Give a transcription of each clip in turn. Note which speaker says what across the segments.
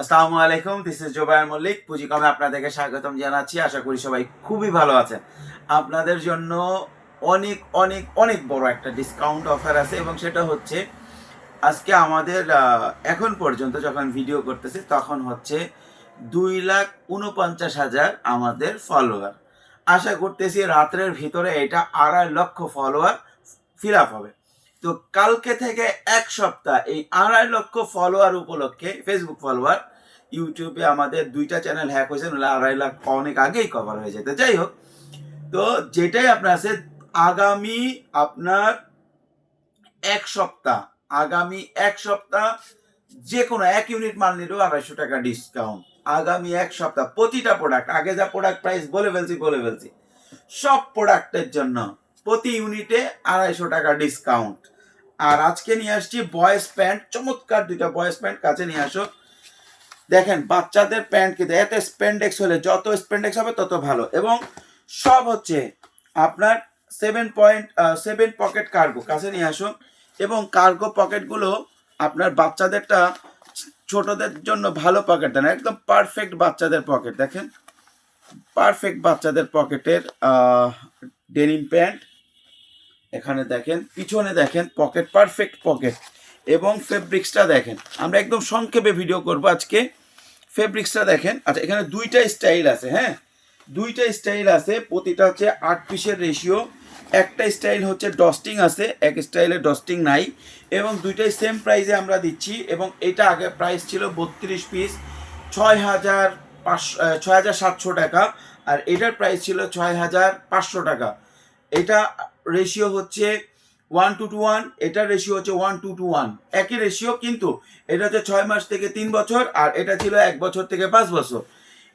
Speaker 1: আসসালামু আলাইকুম this is Zobayer Mallick পুঁজিকমে আপনাদেরকে স্বাগতম জানাচ্ছি, আশা করি সবাই খুবই ভালো আছেন। আপনাদের জন্য অনেক অনেক অনেক বড় একটা ডিসকাউন্ট অফার আছে এবং সেটা হচ্ছে, আজকে আমাদের এখন পর্যন্ত যখন ভিডিও করতেছি, তখন হচ্ছে দুই লাখ উনপঞ্চাশ হাজার আমাদের ফলোয়ার আশা করতেছি রাত্রের ভিতরে এটা আড়াই লক্ষ ফলোয়ার ফিল আপ হবে। তো কালকে থেকে এক সপ্তাহ, এই আড়াই লক্ষ ফলোয়ার উপলক্ষে ফেসবুক ফলোয়ার ইউটিউবে আমাদের দুইটা চ্যানেল হ্যাক হয়েছে, নাহলে আড়াই লাখ অনেক আগেই কভার হয়ে যেত। যাই হোক, তো যেটাই আপনার আছে, আগামী আপনার এক সপ্তাহ, আগামী এক সপ্তাহ যে কোনো এক ইউনিট মাল নিলেও আড়াইশো টাকা ডিসকাউন্ট আগামী এক সপ্তাহ, প্রতিটা প্রোডাক্ট আগে যা প্রোডাক্ট প্রাইস বলে ফেলছি বলে ফেলছি, সব প্রোডাক্টের জন্য প্রতি ইউনিটে আড়াইশো টাকা ডিসকাউন্ট আর আজকে নিয়ে আসছি বয়েস প্যান্ট চমৎকার দুইটা বয়েস প্যান্ট কাছে নিয়ে আসো। দেখেন, বাচ্চাদের প্যান্ট কিন্তু, এত স্পেন্ডেক্স হলে যত স্পেন্ডেক্স হবে তত ভালো। এবং সব হচ্ছে আপনার seven point seven pocket cargo কাছে নিয়ে আসো। এবং কার্গো পকেটগুলো আপনার বাচ্চাদেরটা ছোটদের জন্য ভালো পকেট দেন একদম পারফেক্ট বাচ্চাদের পকেট দেখেন পারফেক্ট বাচ্চাদের পকেটের ডেনিম প্যান্ট এখানে দেখেন, পিছনে দেখেন পকেট পারফেক্ট পকেট এবং ফেব্রিক্সটা দেখেন। আমরা একদম সংক্ষেপে ভিডিও করব আজকে। ফেব্রিক্সটা দেখেন আচ্ছা এখানে দুইটা স্টাইল আছে হ্যাঁ? দুইটা স্টাইল আছে, প্রতিটা হচ্ছে আট পিসের রেশিও একটা স্টাইল হচ্ছে ডস্টিং আছে, এক স্টাইলে ডস্টিং নাই। এবং দুইটাই সেম প্রাইসে আমরা দিচ্ছি এবং এটা আগে প্রাইস ছিল বত্রিশ পিস ছয় হাজার পাঁচশো ছয় হাজার সাতশো টাকা। আর এটার প্রাইস ছিল ছয় হাজার পাঁচশো টাকা। এটা রেশিও হচ্ছে ওয়ান টু টু ওয়ান এটার রেশিও হচ্ছে ওয়ান টু টু ওয়ান একই রেশিও কিন্তু এটা হচ্ছে ছয় মাস থেকে তিন বছর আর এটা ছিল এক বছর থেকে পাঁচ বছর।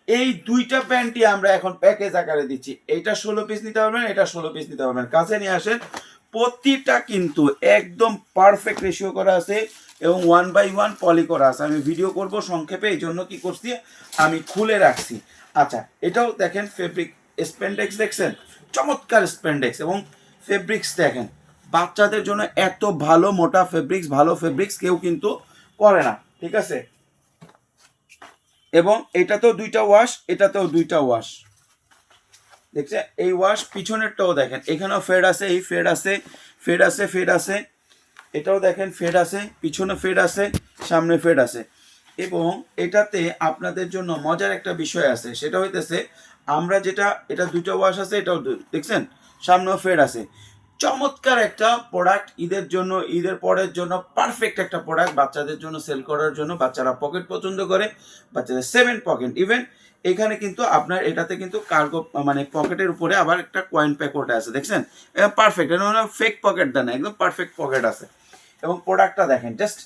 Speaker 1: এই দুইটা প্যান্টই আমরা এখন প্যাকেজ আকারে দিচ্ছি। এটা ষোলো পিস নিতে পারবেন, এটা ষোলো পিস নিতে পারবেন। কাছে নিয়ে আসেন, প্রতিটা কিন্তু একদম পারফেক্ট রেশিও করা আছে এবং ওয়ান বাই ওয়ান পলি করা আছে। আমি ভিডিও করব সংক্ষেপে, এই জন্য কি করছি, আমি খুলে রাখছি। আচ্ছা এটাও দেখেন ফেব্রিক স্পেন্ডেক্স দেখছেন? চমৎকার স্পেন্ডেক্স এবং ফেব্রিক্স দেখেন। বাচ্চাদের জন্য এত ভালো মোটা ফেব্রিক্স ভালো ফেব্রিক্স কেউ কিন্তু করে না, ঠিক আছে? এবং এটাতেও দুইটা ওয়াশ এটাতেও দুইটা ওয়াশ দেখছে এই ওয়াশ পিছনেরটাও দেখেন। এখানেও ফেড আছে, এই ফেড আছে ফেড আছে ফেড আছে। এটাও দেখেন ফেড আছে, পিছনে ফেড আছে, সামনে ফেড আছে। এবং এটাতে আপনাদের জন্য মজার একটা বিষয় আছে। সেটা হইতেছে, আমরা যেটা, এটা দুটো ওয়াশ আছে, এটাও দেখছেন? সামনেও ফেড আছে। চমৎকার একটা প্রোডাক্ট ঈদের জন্য, ঈদের পরের জন্য পারফেক্ট একটা প্রোডাক্ট বাচ্চাদের জন্য সেল করার জন্য বাচ্চারা পকেট পছন্দ করে বাচ্চাদের সেভেন পকেট ইভেন এখানে কিন্তু আপনার, এটাতে কিন্তু কার্গো মানে পকেটের উপরে আবার একটা কয়েন প্যাকোট আছে, দেখছেন? পারফেক্ট এটা ফেক পকেট দেয় না, একদম পারফেক্ট পকেট আছে। এবং প্রোডাক্টটা দেখেন জাস্ট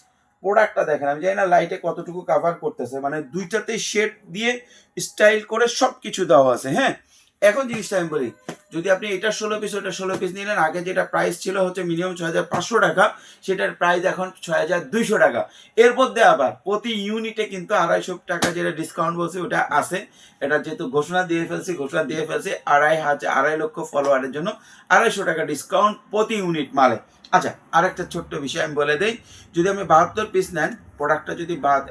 Speaker 1: প্রোডাক্টটা দেখেন, আমি জানি না লাইটে কতটুকু কাভার করতেছে মানে দুইটাতে শেড দিয়ে স্টাইল করে সব কিছু দেওয়া আছে হ্যাঁ? এখন জিনিসটা আমি বলি, যদি আপনি এটা ষোলো পিস ওটা ষোলো পিস নিলেন, আগে যেটা প্রাইস ছিল হচ্ছে মিনিমাম ছয় হাজার পাঁচশো টাকা, সেটার প্রাইস এখন ছয় হাজার দুইশো টাকা। এর মধ্যে আবার প্রতি ইউনিটে কিন্তু আড়াইশো টাকা যেটা ডিসকাউন্ট বলছে, ওটা আছে। এটা যেহেতু ঘোষণা দিয়ে ফেলছি, ঘোষণা দিয়ে ফেলছি, আড়াই হাজার, আড়াই লক্ষ ফলোয়ারের জন্য আড়াইশো টাকা ডিসকাউন্ট প্রতি ইউনিট মালে। আচ্ছা আরেকটা ছোট্ট বিষয় আমি বলে দেই, যদি আপনি বাহাত্তর পিস নেন প্রোডাক্টটা যদি বাদ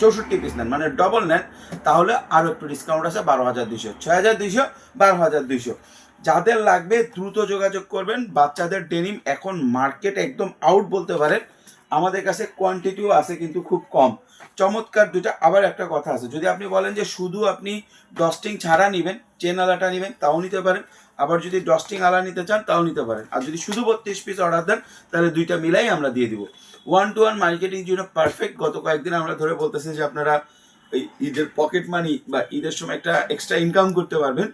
Speaker 1: চৌষট্টি পিস নেন মানে ডবল নেন, তাহলে আরও একটু ডিসকাউন্ট আছে বারো হাজার দুইশো, ছয় হাজার দুইশো, বারো হাজার দুইশো। যাদের লাগবে দ্রুত যোগাযোগ করবেন, বাচ্চাদের ডেনিম এখন মার্কেট একদম আউট বলতে পারেন। আমাদের কাছে কোয়ান্টিটিও আছে কিন্তু খুব কম। চমৎকার দুটা আবার একটা কথা আছে। যদি আপনি বলেন যে শুধু আপনি ডস্টিং ছাড়া নেবেন চেন আলাটা নেবেন, তাও নিতে পারেন। আবার যদি ডস্টিং আলা নিতে চান, তাও নিতে পারেন। আর যদি শুধু বত্রিশ পিস অর্ডার দেন, তাহলে দুইটা মিলাই আমরা দিয়ে দিব। ওয়ান টু ওয়ান মার্কেটিং জন্য পারফেক্ট গত কয়েকদিন আমরা ধরে বলতেছি যে আপনারা ঈদের পকেট মানি বা ঈদের সময় একটা এক্সট্রা ইনকাম করতে পারবেন।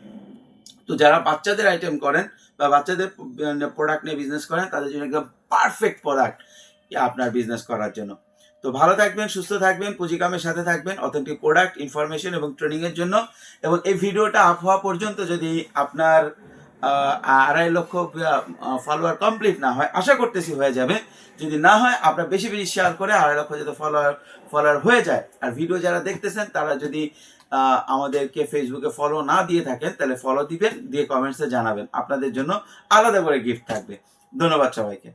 Speaker 1: তো যারা বাচ্চাদের আইটেম করেন বা বাচ্চাদের প্রোডাক্ট নিয়ে বিজনেস করেন, তাদের জন্য একদম পারফেক্ট প্রোডাক্ট আপনার বিজনেস করার জন্য। তো ভালো থাকবেন, সুস্থ থাকবেন পুঁজিকামের সাথে থাকবেন অথেন্টিক প্রোডাক্ট ইনফরমেশন এবং ট্রেনিংয়ের জন্য। এবং এই ভিডিওটা আপ হওয়া পর্যন্ত যদি আপনার আড়াই লক্ষ ফলোয়ার কমপ্লিট না হয়, আশা করতেছি হয়ে যাবে। যদি না হয়, আপনার বেশি বেশি শেয়ার করে আড়াই লক্ষ যাতে ফলোয়ার ফলোয়ার হয়ে যায়। আর ভিডিও যারা দেখতেছেন, তারা যদি আমাদেরকে ফেসবুকে ফলো না দিয়ে থাকেন, তাহলে ফলো দিবেন, দিয়ে কমেন্টসে জানাবেন। আপনাদের জন্য আলাদা করে গিফট থাকবে। ধন্যবাদ সবাইকে।